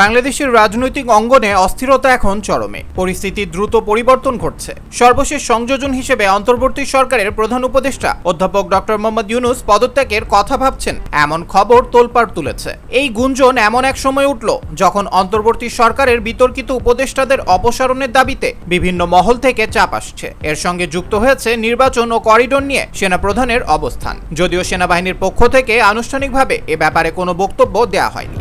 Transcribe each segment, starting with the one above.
বাংলাদেশের রাজনৈতিক অঙ্গনে অস্থিরতা এখন চরমে। পরিস্থিতি দ্রুত পরিবর্তন ঘটছে। সর্বশেষ সংযোজন হিসেবে অন্তর্বর্তী সরকারের প্রধান উপদেষ্টা অধ্যাপক ডক্টর মোহাম্মদ ইউনুস পদত্যাগের কথা ভাবছেন, এমন খবর তোলপাড় তুলেছে। এই গুঞ্জন এমন এক সময় উঠল যখন অন্তর্বর্তী সরকারের বিতর্কিত উপদেষ্টাদের অপসারণের দাবিতে বিভিন্ন মহল থেকে চাপ আসছে। এর সঙ্গে যুক্ত হয়েছে নির্বাচন ও করিডোর নিয়ে সেনাপ্রধানের অবস্থান। যদিও সেনাবাহিনীর পক্ষ থেকে আনুষ্ঠানিকভাবে এ ব্যাপারে কোনো বক্তব্য দেওয়া হয়নি।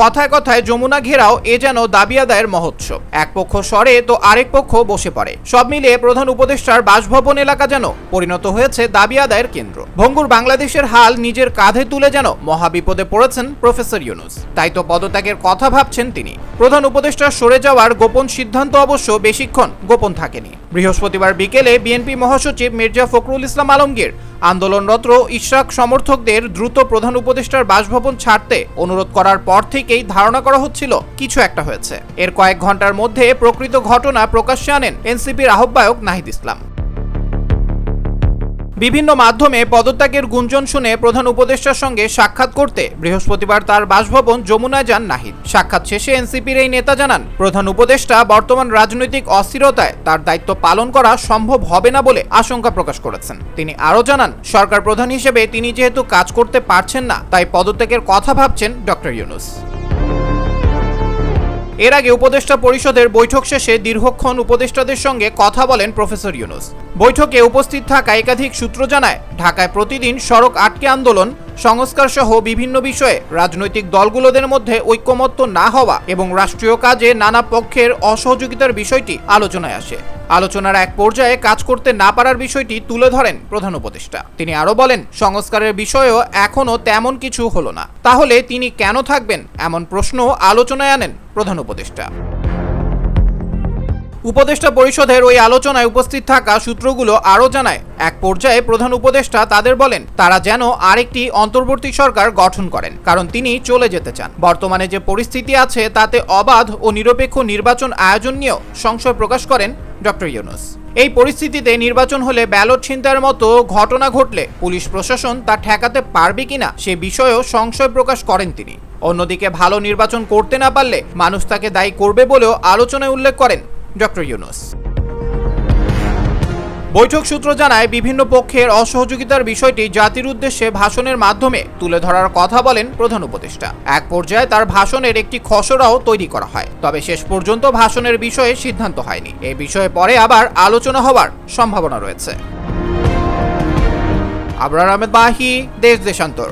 কথায় কথায় যমুনা ঘেরাও এ যেন দাবি আদায়ের মহোৎসব। এক পক্ষ সরে তো আরেক পক্ষ বসে পড়ে। সব মিলিয়ে প্রধান উপদেষ্টার বাসভবন এলাকা যেন পরিণত হয়েছে দাবি আদায়ের কেন্দ্র। ভঙ্গুর বাংলাদেশের হাল নিজের কাঁধে তুলে যেন মহাবিপদে পড়েছেন প্রফেসর ইউনুস। তাই তো পদত্যাগের কথা ভাবছেন তিনি। প্রধান উপদেষ্টা সরে যাওয়ার গোপন সিদ্ধান্ত অবশ্য বেশিক্ষণ গোপন থাকেনি। বৃহস্পতিবার বিকেলে বিএনপি মহাসচিব মির্জা ফখরুল ইসলাম আলমগীর আন্দোলনরত ইশরাক সমর্থকদের দ্রুত প্রধান উপদেষ্টার বাসভবন ছাড়তে অনুরোধ করার পর থেকেই ধারণা করা হচ্ছিল, কিছু একটা হয়েছে। এর কয়েক ঘণ্টার মধ্যে প্রকৃত ঘটনা প্রকাশ্যে আনেন এনসিপির আহ্বায়ক নাহিদ ইসলাম। বিভিন্ন মাধ্যমে পদত্যাগের গুঞ্জন শুনে প্রধান উপদেষ্টার সঙ্গে সাক্ষাৎ করতে বৃহস্পতিবার তার বাসভবন যমুনায় যান নাহিদ। সাক্ষাৎ শেষে এনসিপির এই নেতা জানান, প্রধান উপদেষ্টা বর্তমান রাজনৈতিক অস্থিরতায় তার দায়িত্ব পালন করা সম্ভব হবে না বলে আশঙ্কা প্রকাশ করেছেন। তিনি আরও জানান, সরকার প্রধান হিসেবে তিনি যেহেতু কাজ করতে পারছেন না, তাই পদত্যাগের কথা ভাবছেন ডক্টর ইউনুস। এর আগে উপদেষ্টা পরিষদের বৈঠক শেষে দীর্ঘক্ষণ উপদেষ্টাদের সঙ্গে কথা বলেন প্রফেসর ইউনুস। বৈঠকে উপস্থিত থাকা একাধিক সূত্র জানায়, ঢাকায় প্রতিদিন সড়ক আটকে আন্দোলন সংস্কার সহ বিভিন্ন বিষয়ে রাজনৈতিক দলগুলোদের মধ্যে ঐক্যমত্য না হওয়া এবং রাষ্ট্রীয় কাজে নানা পক্ষের অসহযোগিতার বিষয়টি আলোচনায় আসে। আলোচনার এক পর্যায়ে কাজ করতে না পারার বিষয়টি তুলে ধরেন প্রধান উপদেষ্টা। তিনি আরও বলেন, সংস্কারের বিষয়েও এখনও তেমন কিছু হলো না। তাহলে তিনি কেন থাকবেন? এমন প্রশ্ন আলোচনায় আনেন প্রধান উপদেষ্টা। উপদেষ্টা পরিষদের ওই আলোচনায় উপস্থিত থাকা সূত্রগুলো আরও জানায়, এক পর্যায়ে প্রধান উপদেষ্টা তাদের বলেন, তারা যেন আরেকটি অন্তর্বর্তী সরকার গঠন করেন, কারণ তিনি চলে যেতে চান। বর্তমানে যে পরিস্থিতি আছে, তাতে অবাধ ও নিরপেক্ষ নির্বাচন আয়োজন নিয়েও সংশয় প্রকাশ করেন ডক্টর ইউনুস। এই পরিস্থিতিতে নির্বাচন হলে ব্যালট ছিনতাইয়ের মতো ঘটনা ঘটলে পুলিশ প্রশাসন তা ঠেকাতে পারবে কিনা, সে বিষয়েও সংশয় প্রকাশ করেন তিনি। অন্যদিকে ভালো নির্বাচন করতে না পারলে মানুষ তাকে দায়ী করবে বলেও আলোচনায় উল্লেখ করেন ডক্টর ইউনুস। বৈঠক সূত্র জানায়, বিভিন্ন পক্ষের অসহযোগিতার বিষয়টি জাতির উদ্দেশ্যে ভাষণের মাধ্যমে তুলে ধরার কথা বলেন প্রধান উপদেষ্টা। এক পর্যায়ে তার ভাষণের একটি খসড়াও তৈরি করা হয়, তবে শেষ পর্যন্ত ভাষণের বিষয়ে সিদ্ধান্ত হয়নি। এই বিষয়ে পরে আবার আলোচনা হওয়ার সম্ভাবনা রয়েছে। আবরার আহমেদ বাহি দেশ দেশান্তর।